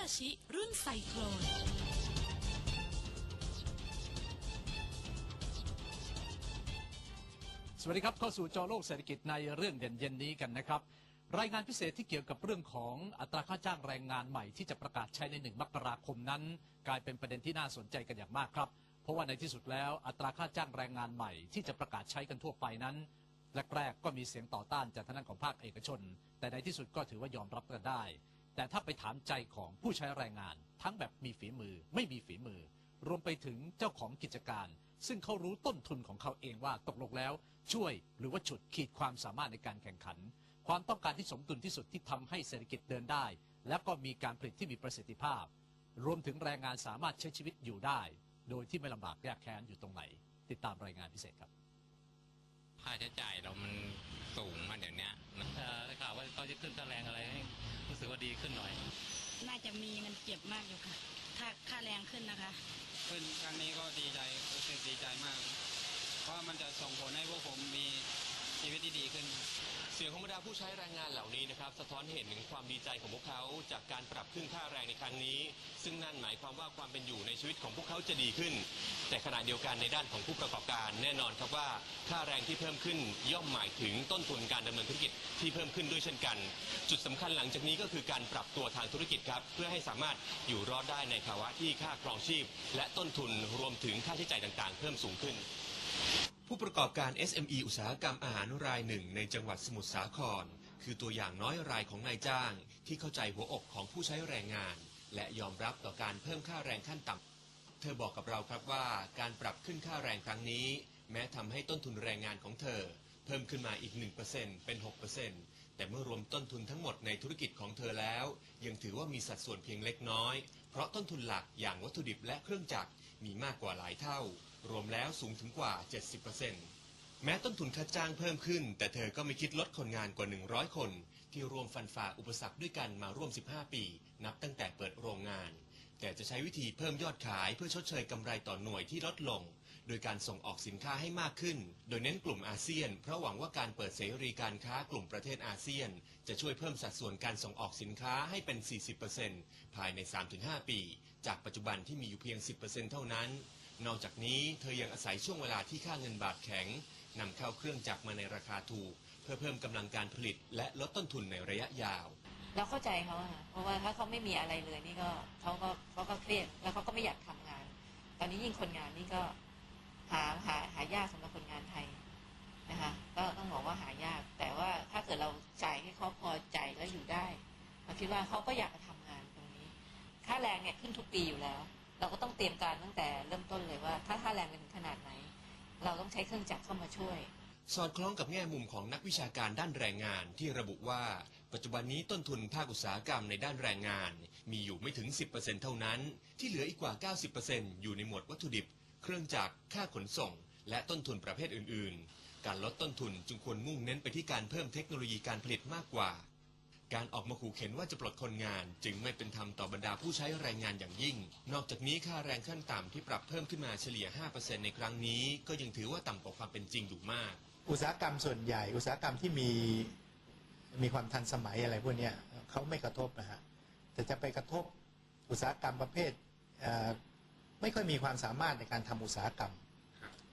ตาชิ รุ่นไซโครนสวัสดีครับเข้าสู่จอโลกเศรษฐกิจในเรื่องเด่นเย็นนี้กันนะครับ รายงานพิเศษที่เกี่ยวกับเรื่องของอัตราค่าจ้างแรงงานใหม่ที่จะประกาศใช้ในหนึ่งมกราคมนั้น กลายเป็นประเด็นที่น่าสนใจกันอย่างมากครับ เพราะว่าในที่สุดแล้วอัตราค่าจ้างแรงงานใหม่ที่จะประกาศใช้กันทั่วไปนั้นแรกๆก็มีเสียงต่อต้านจากทางด้านของภาคเอกชน แต่ในที่สุดก็ถือว่ายอมรับกันได้ แต่ถ้าไปถามใจของผู้ใช้แรงงาน ทั้งแบบมีฝีมือไม่มีฝีมือ รวมไปถึงเจ้าของกิจการ ซึ่งเขารู้ต้นทุนของเขาเองว่าตกลงแล้ว ช่วยหรือว่าฉุดขีดความสามารถในการแข่งขัน ความต้องการที่สมดุลที่สุดที่ทำให้เศรษฐกิจเดินได้ และก็มีการผลิตที่มีประสิทธิภาพ รวมถึงแรงงานสามารถใช้ชีวิตอยู่ได้ โดยที่ไม่ลำบากยากแค้นอยู่ตรงไหน ติดตามรายงานพิเศษครับค่าใช้จ่ายเรามันสูงมาเดี๋ยวเนี้ยนะเอ่อได้ข่าวว่าเขาจะขึ้นค่าแรงอะไรให้รู้ สึกว่าดีขึ้นหน่อย น่าจะมีเงินเก็บมากอยู่ค่ะ ถ้าค่าแรงขึ้นนะคะ ขึ้นครั้งนี้ก็ดีใจรู้สึกดีใจมาก เพราะมันจะส่งผลให้พวกผมมี ชีวิตที่ดีขึ้น เสียงของบรรดาผู้ใช้แรงงานเหล่านี้นะครับ สะท้อนเห็นถึงความดีใจของพวกเขาจากการปรับขึ้นค่าแรงในครั้งนี้ ซึ่งนั่นหมายความว่าความเป็นอยู่ในชีวิตของพวกเขาจะดีขึ้น แต่ขณะเดียวกันในด้านของผู้ประกอบการ แน่นอนครับว่าค่าแรงที่เพิ่มขึ้นย่อมหมายถึงต้นทุนการดำเนินธุรกิจที่เพิ่มขึ้นด้วยเช่นกัน จุดสำคัญหลังจากนี้ก็คือการปรับตัวทางธุรกิจครับเพื่อให้สามารถอยู่รอดได้ในภาวะที่ค่าครองชีพ และต้นทุนรวมถึงค่าใช้จ่ายต่างๆ เพิ่มสูงขึ้น ผู้ประกอบการ SME อุตสาหกรรมอาหารรายหนึ่งในจังหวัดสมุทรสาคร คือตัวอย่างน้อยรายของนายจ้าง ที่เข้าใจหัวอกของผู้ใช้แรงงาน และยอมรับต่อการเพิ่มค่าแรงขั้นต่ำเธอบอกกับเราครับว่าการปรับขึ้นค่าแรงครั้งนี้ แม้ทำให้ต้นทุนแรงงานของเธอ เพิ่มขึ้นมาอีก 1%เป็น 6%แต่เมื่อรวมต้นทุนทั้งหมดในธุรกิจของเธอแล้ว ยังถือว่ามีสัดส่วนเพียงเล็กน้อย เพราะต้นทุนหลักอย่างวัตถุดิบและเครื่องจักรมีมากกว่าหลายเท่า รวมแล้วสูงถึงกว่า 70%แม้ต้นทุนค่าจ้างเพิ่มขึ้น แต่เธอก็ไม่คิดลดคนงานกว่า 100 คน ที่รวมฟันฝ่าอุปสรรคด้วยกันมาร่วม 15 ปี นับตั้งแต่เปิดโรงงาน แต่จะใช้วิธีเพิ่มยอดขายเพื่อชดเชยกำไรต่อหน่วยที่ลดลง โดยการส่งออกสินค้าให้มากขึ้น โดยเน้นกลุ่มอาเซียน เพราะหวังว่าการเปิดเสรีการค้ากลุ่มประเทศอาเซียน จะช่วยเพิ่มสัดส่วนการส่งออกสินค้าให้เป็น 40%ภายใน 3-5 ปี จากปัจจุบันที่มีอยู่เพียง 10%เท่านั้น นอกจากนี้เธอยังอาศัยช่วงเวลาที่ค่าเงินบาทแข็งนำเข้าเครื่องจักรมาในราคาถูก เพื่อเพิ่มกำลังการผลิต และลดต้นทุนในระยะยาว เราเข้าใจเขาอะค่ะเพราะว่าถ้าเขาไม่มีอะไรเลยนี่ก็เขาก็เขาก็เครียดแล้วเขาก็ไม่อยากทำงาน ตอนนี้ยิ่งคนงานนี่ก็หาหาหายากสำหรับคนงานไทยนะคะก็ต้องบอกว่าหายาก แต่ว่าถ้าเกิดเราจ่ายให้เขาพอใจแล้วอยู่ได้เราคิดว่าเขาก็อยากจะทำงานตรงนี้ ค่าแรงเนี่ยขึ้นทุกปีอยู่แล้ว เราก็ต้องเตรียมการตั้งแต่เริ่มต้นเลยว่า ถ้าค่าแรงเป็นขนาดไหน เราต้องใช้เครื่องจักรเข้ามาช่วย สอดคล้องกับแง่มุมของนักวิชาการด้านแรงงานที่ระบุว่า ปัจจุบันนี้ต้นทุนภาคอุตสาหกรรมในด้านแรงงาน มีอยู่ไม่ถึง 10%เท่านั้น ที่เหลืออีกกว่า 90%อยู่ในหมวดวัตถุดิบ เครื่องจักรค่าขนส่ง และต้นทุนประเภทอื่น ๆ การลดต้นทุนจึงควรมุ่งเน้นไปที่การเพิ่มเทคโนโลยีการผลิตมากกว่า การออกมาขู่เข็นว่าจะปลดคนงาน จึงไม่เป็นธรรมต่อบรรดาผู้ใช้แรงงานอย่างยิ่ง นอกจากนี้ค่าแรงขั้นต่ำที่ปรับเพิ่มขึ้นมาเฉลี่ย 5%ในครั้งนี้ ก็ยังถือว่าต่ำกว่าความเป็นจริงอยู่มาก อุตสาหกรรมส่วนใหญ่ อุตสาหกรรมที่มีมีความทันสมัยอะไรพวกนี้เขาไม่กระทบนะฮะแต่จะไปกระทบอุตสาหกรรมประเภทไม่ค่อยมีความสามารถในการทำอุตสาหกรรม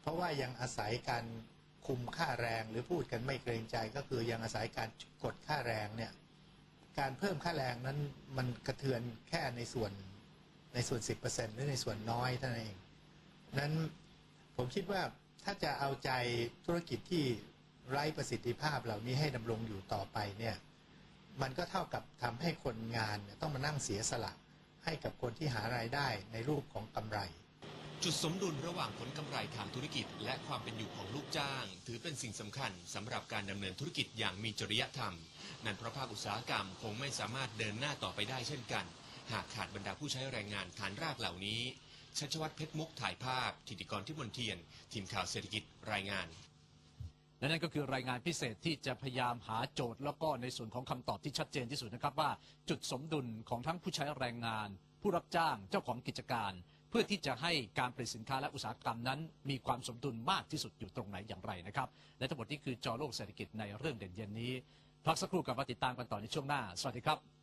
เพราะว่ายังอาศัยการคุมค่าแรงหรือพูดกันไม่เกรงใจก็คือยังอาศัยการกดค่าแรงเนี่ย การเพิ่มค่าแรงนั้นมันกระเทือนแค่ในส่วนในส่วน 10%หรือในส่วนน้อยเท่านั้นเอง นั้นผมคิดว่าถ้าจะเอาใจธุรกิจที่ไร้ประสิทธิภาพเหล่านี้ให้ดำรงอยู่ต่อไปเนี่ยมันก็เท่ากับทำให้คนงานเนี่ยต้องมานั่งเสียสละ ให้กับคนที่หารายได้ในรูปของกำไร จุดสมดุลระหว่างผลกำไรทางธุรกิจ และความเป็นอยู่ของลูกจ้าง ถือเป็นสิ่งสำคัญสำหรับการดำเนินธุรกิจอย่างมีจริยธรรม นั่นเพราะภาคอุตสาหกรรมคงไม่สามารถเดินหน้าต่อไปได้เช่นกัน หากขาดบรรดาผู้ใช้แรงงานฐานรากเหล่านี้ชัชวัตรเพชรมุกถ่ายภาพธิติกรที่มนเทียน ทีมข่าวเศรษฐกิจรายงานและนั่นก็คือรายงานพิเศษที่จะพยายามหาโจทย์ แล้วก็ในส่วนของคำตอบที่ชัดเจนที่สุดนะครับว่า จุดสมดุลของทั้งผู้ใช้แรงงาน ผู้รับจ้างเจ้าของกิจการ เพื่อที่จะให้การผลิตสินค้าและอุตสาหกรรมนั้น มีความสมดุลมากที่สุดอยู่ตรงไหนอย่างไรนะครับ และทั้งหมดนี้คือจอโลกเศรษฐกิจในเรื่องเด่นเย็นนี้ พักสักครู่กลับมาติดตามกันต่อในช่วงหน้า สวัสดีครับ